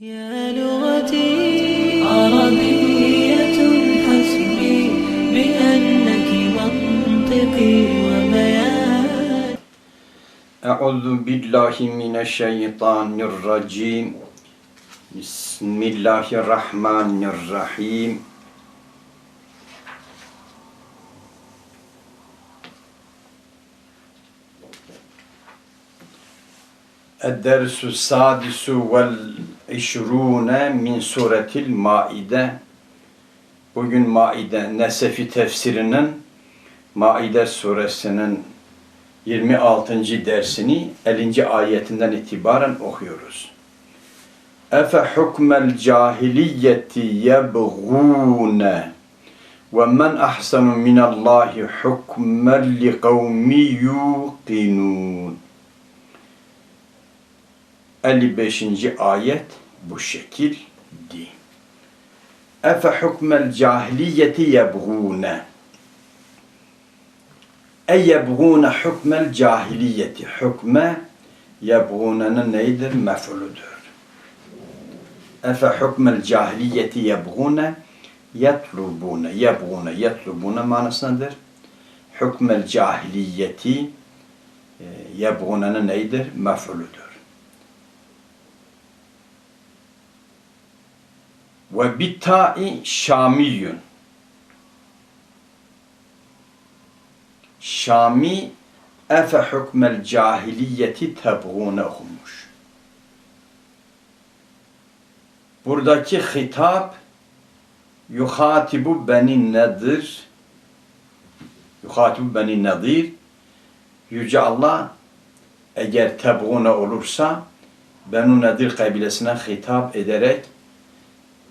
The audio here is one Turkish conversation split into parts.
يا لغتي عربية حسبي بأنك منطقي وبيان أعوذ بالله من الشيطان الرجيم. بسم الله الرحمن الرحيم. الدرس السادس işrûne min suretil maide bugün maide Nesefi tefsirinin maide suresinin 26. dersini 50. ayetinden itibaren okuyoruz. Efe hukmel cahiliyeti yebgûne ve men ahsanu minallahi hukmen li kavmi yuqinun 55. ayet bu şekildi. Efe hukmel cahiliyeti yebğûne. Ey yebğûne hukmel cahiliyeti. Hükme yebğûnenin neydir? Mef'uludur. Efe hukmel cahiliyeti yebğûne yetlubûne. Yebğûne. Yetlubûne manası nedir? Hükmel cahiliyeti e, yebğûnenin neydir? Mef'uludur. Ve bitta'i şamiyun. Şami efe hükmel cahiliyeti tebğune okumuş. Buradaki hitap yuhatibu beni nedir? Yuhatibu beni nedir? Yüce Allah eğer tebğune olursa Benu Nedir kabilesine hitap ederek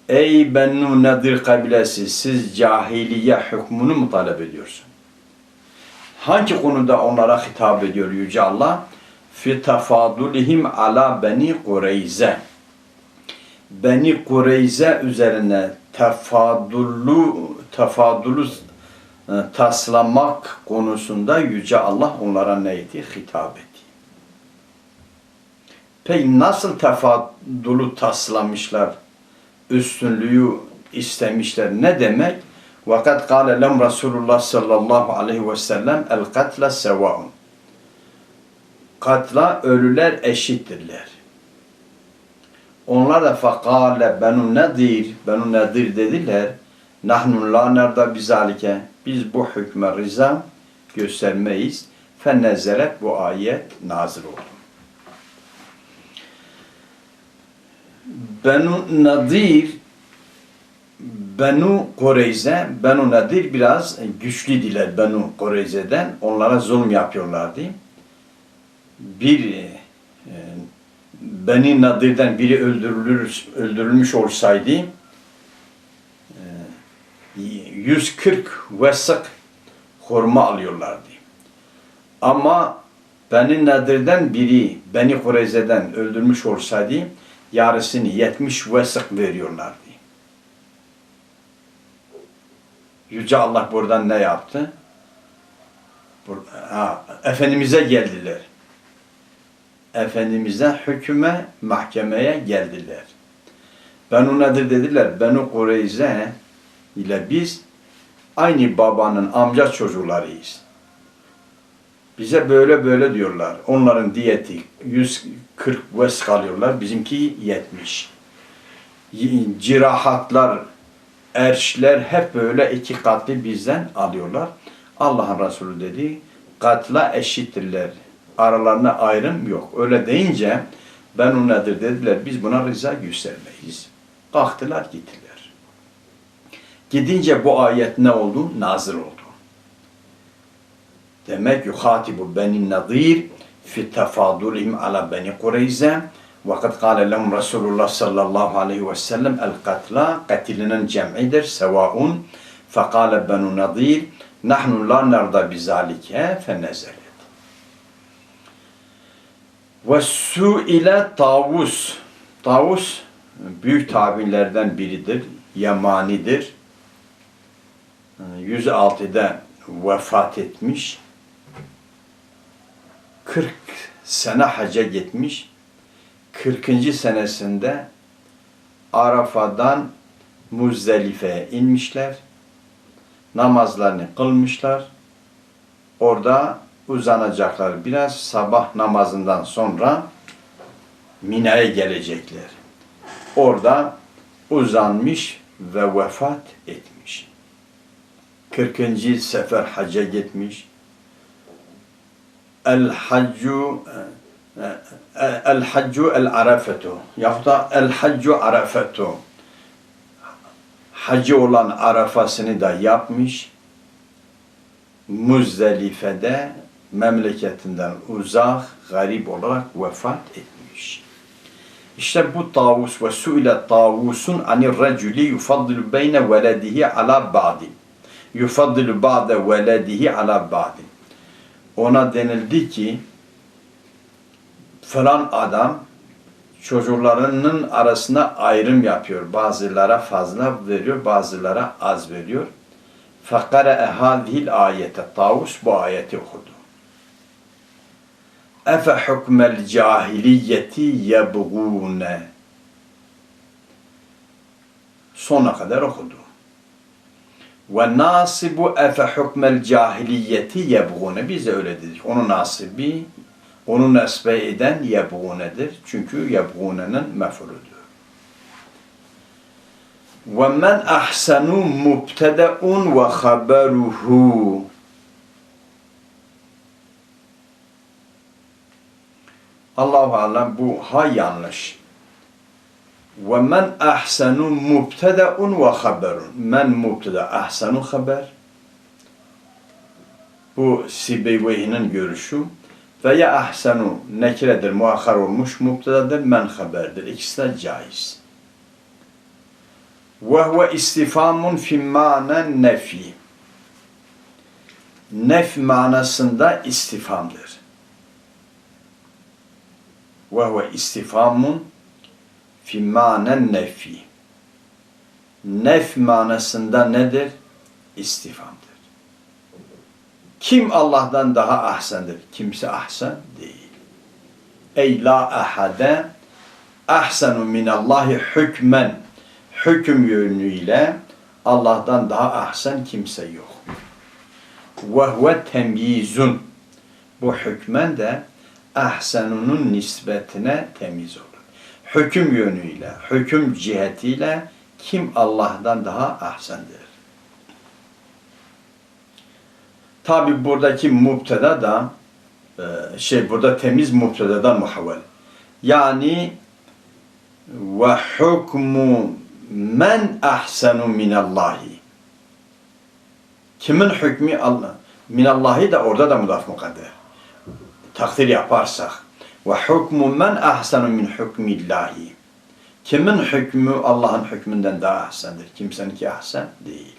Ey Benu Nedir kabilesi siz cahiliye hükmünü mü talep ediyorsun? Hangi konuda onlara hitap ediyor Yüce Allah? Fi tafadulihim ala Beni Kureyze. Beni Kureyze üzerine tefadullu tefadulu e, taslamak konusunda Yüce Allah onlara neydi? Hitap etti. Peki nasıl tefadulu taslamışlar? Üstünlüğü istemişler. Ne demek? Vakat kâle lem Resulullah sallallahu aleyhi ve sellem el katle sevaun. Katla ölüler eşittirler. Onlar da fakale benu nedir, benu nedir dediler. Nahnu la nerda bizalike. Biz bu hükme rıza göstermeyiz. Fennezeret bu ayet nazil oldu. Benu Nadir Benu Kureyze, Benu Nadir biraz güçlü diler Benu Kureyze'den. Onlara zulüm yapıyorlardı. Bir e, Beni Nadir'den biri öldürülür, öldürülmüş olsaydı e, 140 vesık hurma alıyorlardı. Ama Beni Nadir'den biri Beni Kureyze'den öldürmüş olsaydı yarısını 70 vesık veriyorlardı. Yüce Allah buradan ne yaptı? Ha, Efendimiz'e geldiler. Efendimiz'e hüküme, mahkemeye geldiler. Benu nedir dediler? Benu Kureyze ile biz aynı babanın amca çocuklarıyız. Bize böyle böyle diyorlar. Onların diyeti 140 vesk alıyorlar. Bizimki 70. Cirahatlar, erşler hep böyle iki katlı bizden alıyorlar. Allah'ın Resulü dedi, katla eşittirler. Aralarına ayrım yok. Öyle deyince ben o nedir dediler, biz buna rıza göstermeyiz. Kalktılar gittiler. Gidince bu ayet ne oldu? Nazır oldu. Demek yuhatibu beni nadir fi tefadulihim ala beni Kureyze ve kad kâle lehum Resulullah sallallahu aleyhi ve sellem el katla katilinin cem'idir sevaun. Fekâle benu nadir nahnu la nerda bizalike fenezelet ve su ile tavus. Tavus büyük tabinlerden biridir Yemanidir. 106'da vefat etmiş. 40 sene hacca gitmiş 40. senesinde Arafa'dan Muzdelife'ye inmişler. Namazlarını kılmışlar. Orada uzanacaklar. Biraz sabah namazından sonra Mina'ya gelecekler. Orada uzanmış ve vefat etmiş. 40. sefer hacca gitmiş. El haccu el haccu el arafetu yahut da el haccu arafetu hacı olan arafasını da yapmış. Muzdelife'de memleketinden uzak, garip olarak vefat etmiş. İşte bu tavus ve suile tavusun ani reculi yufaddilu beyne veledihi ala ba'din. Yufaddilu ba'de veledihi ala ba'din. Ona denildi ki falan adam çocuklarının arasında ayrım yapıyor. Bazılara fazla veriyor, bazılara az veriyor. Fakare hadihil ayete. Tavus bu ayeti okudu. Efe hukmel cahiliyeti yebgûne. Sona kadar okudu. Ve nasibu efe hukmel cahiliyeti yebgune. Biz de öyle dedik. Onun nasibi, onu nesbe eden yebgunedir. Çünkü yebgunenin mefuludur. Ve men ahsenu mubtedeun ve haberuhu. Allah-u Alem bu ha yanlış. وَمَنْ أَحْسَنُ مُبْتَدَأٌ وَخَبَرٌ Men mubteda ahsanu haber. Bu Sibeyveyh'in görüşü. Veya ahsanu nekiredir, muakhar olmuş, mubtedadır, men haberdir. İkisi de caiz. Ve huve istifamun fi manen nefi. Nef manasında istifamdır. Ve huve istifamun fi manen nefi. Nef manasında nedir? İstifamdır. Kim Allah'tan daha ahsendir? Kimse ahsen değil. Ey la ahade ahsenu minallahi hükmen hüküm yönüyle Allah'tan daha ahsen kimse yok. Ve huve temyizun. Bu hükmen de ahsenunun nispetine temiz olur. Hüküm yönüyle, hüküm cihetiyle kim Allah'tan daha ahsendir? Tabi buradaki mubteda da e, şey burada temiz mubtedadan muhavvel. Yani ve hukmu men ahsenu minallahi. Kimin hükmü Allah? Minallahi da orada da mudaf mukadder. Takdir yaparsak. Ve hukmu men ahsenu min hukmillahi. Kimin hükmü Allah'ın hükmünden daha ahsendir? Kimseninki ahsen değil.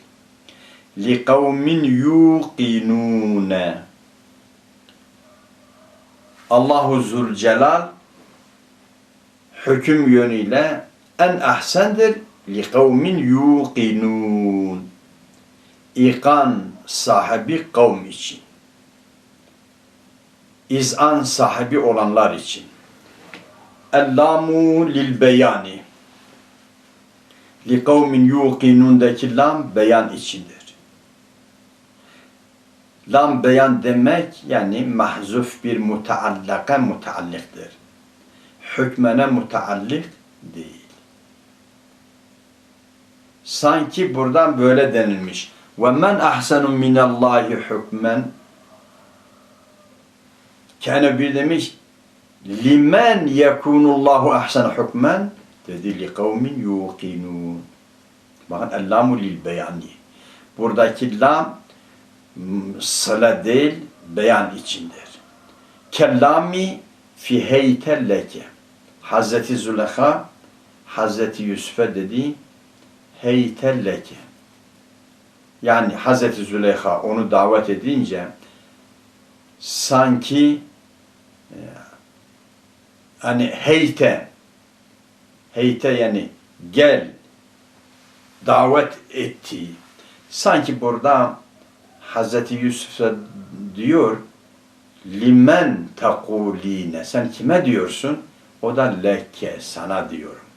Li kavmin yuqinune. Allahu Zülcelal hüküm yönüyle en ahsendir li kavmin yuqinun. İkan sahibi kavm için. İzan sahibi olanlar için. Ellamu lil beyani. Li kavmin yuqinundaki lam beyan içindir. Lam beyan demek yani mahzuf bir mutaallaka mutaallıktır. Hükmene mutaallik değil. Sanki buradan böyle denilmiş. Ve men ahsenu minallahi hükmen Kâne bir demiş limen yekunullahu ahsenu hükmen dedi li kavmin yuqinun. Bakın ellamu lil beyani. Buradaki lam sıla değil beyan içindir. Kellami fi heytelleke. Hazreti Züleyha Hazreti Yusuf'a dedi heytelleke. Yani Hazreti Züleyha onu davet edince sanki hani heyte heyte yani gel davet etti. Sanki burada Hazreti Yusuf'a diyor limen takuline sen kime diyorsun? O da leke sana diyorum.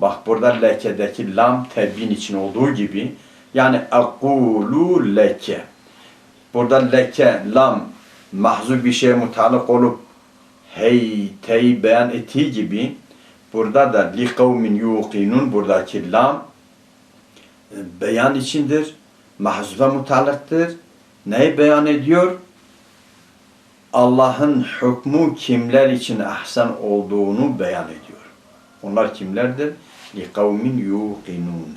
Bak burada lekedeki lam tebyin için olduğu gibi yani ekulu leke. Burada leke, lam mahzuf bir şeye mutalak olup hey, tey beyan ettiği gibi burada da li kavmin yuqinun buradaki lam e, beyan içindir. Mahzufa mutallaktır. Neyi beyan ediyor? Allah'ın hükmü kimler için ahsen olduğunu beyan ediyor. Onlar kimlerdir? Li kavmin yuqinun.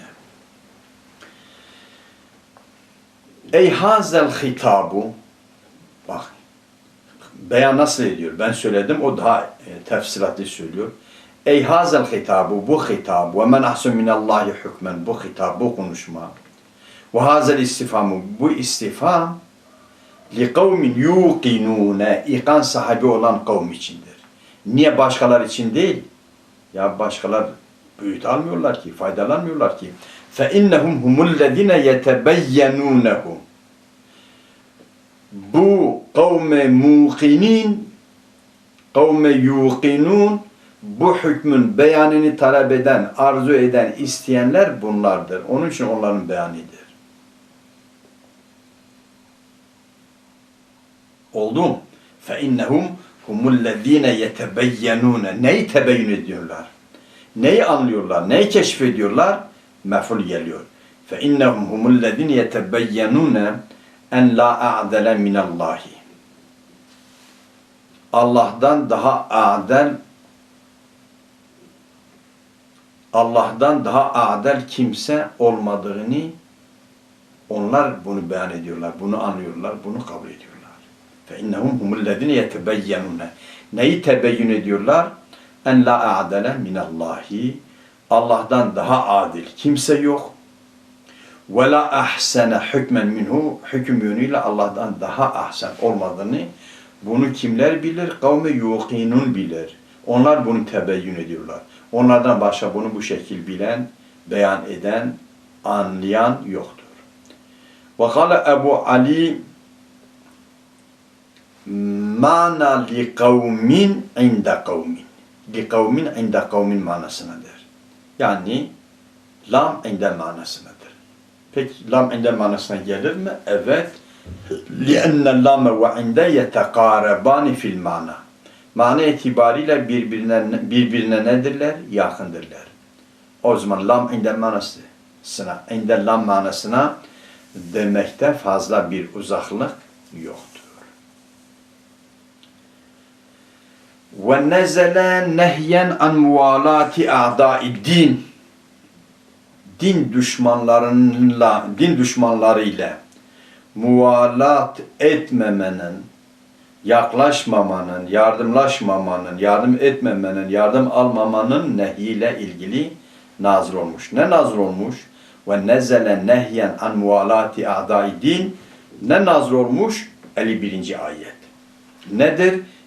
Ey hazel hitabu bak beyan nasıl ediyor? Ben söyledim o daha e, tefsilatlı söylüyor. Ey hazel hitabu bu hitab ve men ahsun minallahi hükmen bu hitab bu konuşma ve hazel istifamu bu istifam li kavmin yuqinune ikan sahibi olan kavm içindir. Niye başkalar için değil? Ya başkalar büyüt almıyorlar ki, faydalanmıyorlar ki. Fe innehum humullezine yetebeyyenunehum Bu kavme muqinin, kavme yuqinun, bu hükmün beyanını talep eden, arzu eden, isteyenler bunlardır. Onun için onların beyanıdır. Oldu mu? فَاِنَّهُمْ هُمُ الَّذ۪ينَ يَتَبَيَّنُونَ Neyi tebeyyün ediyorlar? Neyi anlıyorlar? Neyi keşfediyorlar? Meful geliyor. فَاِنَّهُمْ هُمُ الَّذ۪ينَ يَتَبَيَّنُونَ en la a'dele minallahi. Allah'tan daha adel Allah'tan daha adel kimse olmadığını onlar bunu beyan ediyorlar, bunu anlıyorlar, bunu kabul ediyorlar. Fe innehum humullezine yetebeyyenune. Neyi tebeyyün ediyorlar? En la a'dele minallahi. Allah'tan daha adil kimse yok. Ve la ahsene hükmen minhu. Hüküm yönüyle Allah'tan daha ahsen olmadığını bunu kimler bilir? Kavmi yuqinun bilir. Onlar bunu tebeyyün ediyorlar. Onlardan başka bunu bu şekil bilen, beyan eden, anlayan yoktur. Ve kâle Ebu Ali mana li kavmin inde kavmin. Li kavmin inde kavmin manasındadır. Yani lam inde manasındadır. Peki lam inde manasına gelir mi? Evet. لِأَنَّ اللَّامَ وَعِنْدَ يَتَقَارَبَانِ fil mana. Mana itibariyle birbirine, birbirine nedirler? Yakındırlar. O zaman lam inde manasına, inde lam manasına demekte fazla bir uzaklık yoktur. Ve nezele nehyen an muvalati a'dai din. Düşmanlarıyla, din düşmanlarıyla muvalat etmemenin, yaklaşmamanın, yardımlaşmamanın, yardım etmemenin, yardım almamanın nehiyle ilgili nazil olmuş. Ne nazil olmuş? Ve nezele nehyen an muvalati a'dai din. Ne nazil olmuş? 51. ayet. Nedir?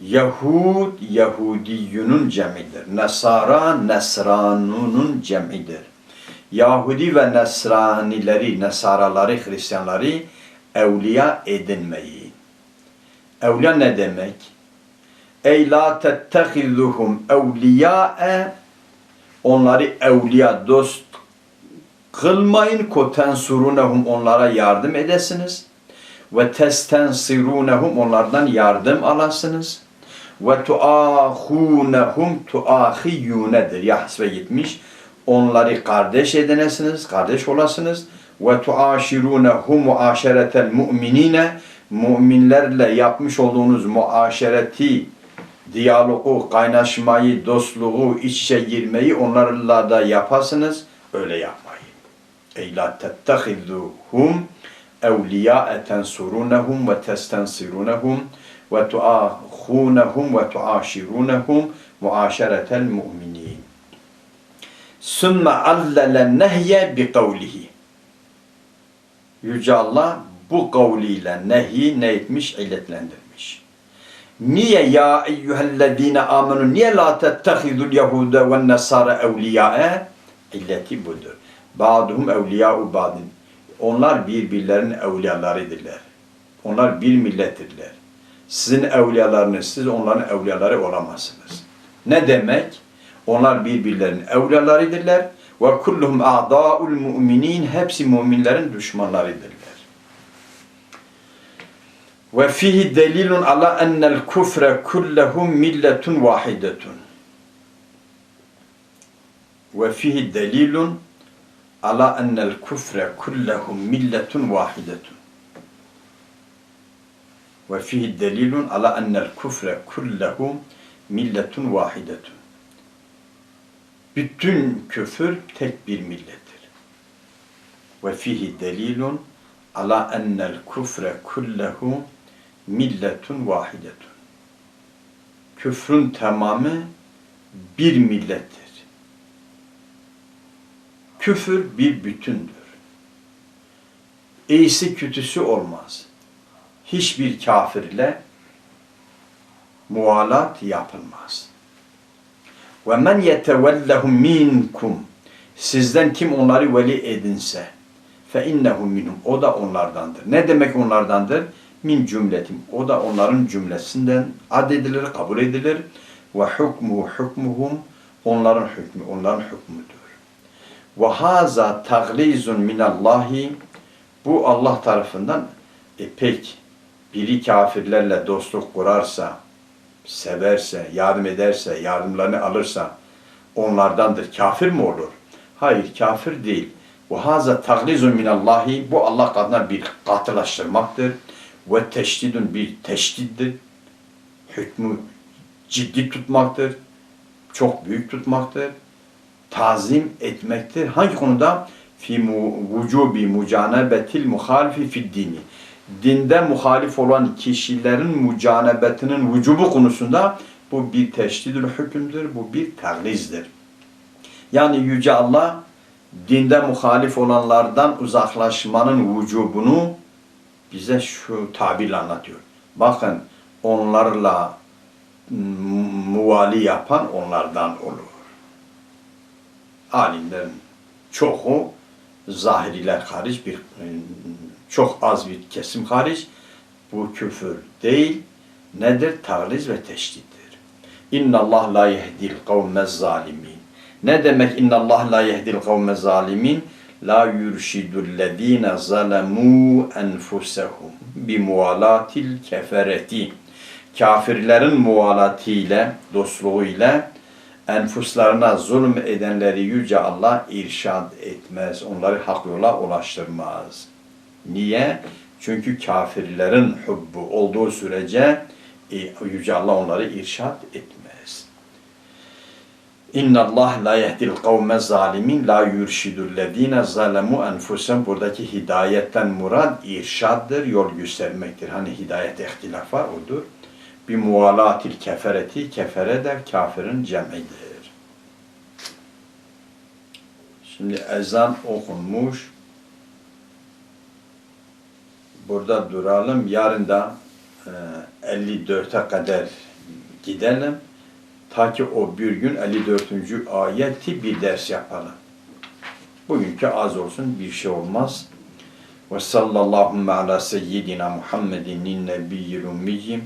Yahud, Yahudiyunun cemidir. Nesara, Nesranunun cemidir. Yahudi ve Nesranileri, Nesaraları, Hristiyanları evliya edinmeyi. Evliya ne demek? Ey la tettehizuhum evliya'e onları evliya dost kılmayın kotensurunehum onlara yardım edesiniz ve testensirunehum onlardan yardım alasınız ve tuahunehum tuahiyunedir. Yahs ve gitmiş. Onları kardeş edinesiniz, kardeş olasınız. Ve tuaşirunehum muaşeretel mu'minine müminlerle yapmış olduğunuz muaşereti, diyalogu, kaynaşmayı, dostluğu, iç içe girmeyi onlarla da yapasınız. Öyle yapmayın. Ey la tettehiduhum evliya tensurunehum ve testensirunehum ve tuahunehum ve tuaşirunehum muaşeretel mu'minin. Sümme allele nehye bi kavlihi. Yüce Allah bu kavliyle nehi ne etmiş? İlletlendirmiş. Niye ya eyyühellezine amenu niye la tettehidul yehude ve nesara evliya'e? İlleti budur. Ba'duhum evliya'u ba'din. Onlar birbirlerinin evliyalarıdırlar. Onlar bir millettirler. Sizin evliyalarınız, siz onların evliyaları olamazsınız. Ne demek? Onlar birbirlerinin evliyalarıdırlar. Ve kulluhum a'da'ul mu'minin. Hepsi müminlerin düşmanlarıdırlar. Ve fihi delilun ala ennel kufre kullehum milletun vahidetun. Ve fihi delilun ala ennel kufre kullehum milletun vahidetun. Ve fihi delilun ala ennel kufre kullehum milletun vahidetun. Bütün küfür tek bir millettir. Ve fihi delilun ala ennel kufre kullehu milletun vahidetun. Küfrün tamamı bir millettir. Küfür bir bütündür. İyisi kötüsü olmaz. Hiçbir kafirle muvalat yapılmaz. Ve men yetevellehum minkum sizden kim onları veli edinse fe innehu minhum o da onlardandır. Ne demek onlardandır? Min cümletim. O da onların cümlesinden ad edilir, kabul edilir. Ve hukmu hukmuhum onların hükmü, onların hükmüdür. Ve haza taglizun minallahi bu Allah tarafından e pek biri kafirlerle dostluk kurarsa, severse, yardım ederse, yardımlarını alırsa onlardandır. Kafir mi olur? Hayır, kafir değil. Bu haza taglizun minallahi bu Allah katına bir katılaştırmaktır. Ve teşdidun bir teşdiddir. Hükmü ciddi tutmaktır. Çok büyük tutmaktır. Tazim etmektir. Hangi konuda? Fi mu, vücubi mucanebetil muhalifi fid dini dinde muhalif olan kişilerin mucanebetinin vücubu konusunda bu bir teşdidül hükümdür, bu bir taglizdir. Yani Yüce Allah dinde muhalif olanlardan uzaklaşmanın vücubunu bize şu tabirle anlatıyor. Bakın onlarla muvali yapan onlardan olur. Alimlerin çoğu zahiriler hariç bir çok az bir kesim hariç bu küfür değil nedir? Tagliz ve teşdittir. İnna Allah la yehdil kavmez zalimin. Ne demek inna Allah la yehdil kavmez zalimin? La yurşidullezine zalemu enfusehum bi mualatil kefereti. Kafirlerin mualatiyle, dostluğuyla enfuslarına zulüm edenleri yüce Allah irşad etmez. Onları hak yola ulaştırmaz. Niye? Çünkü kafirlerin hubbu olduğu sürece e, Yüce Allah onları irşad etmez. İnna Allah la yehdil kavme zalimin la yurşidullezine zalemu enfusem buradaki hidayetten murad irşaddır, yol göstermektir. Hani hidayet ihtilaf var odur. Bir muvalatil kefereti, kefere de kafirin cem'idir. Şimdi ezan okunmuş burada duralım. Yarın da e, 54'e kadar gidelim. Ta ki o bir gün 54. ayeti bir ders yapalım. Bugünkü az olsun bir şey olmaz. Ve sallallahu ala seyyidina Muhammedin nebiyyil ummiyyim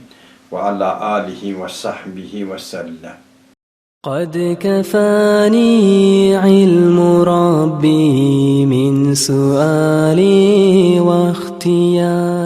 ve ala alihi ve sahbihi ve sellem. قد كفاني علم ربي من سؤالي واختياري Tiang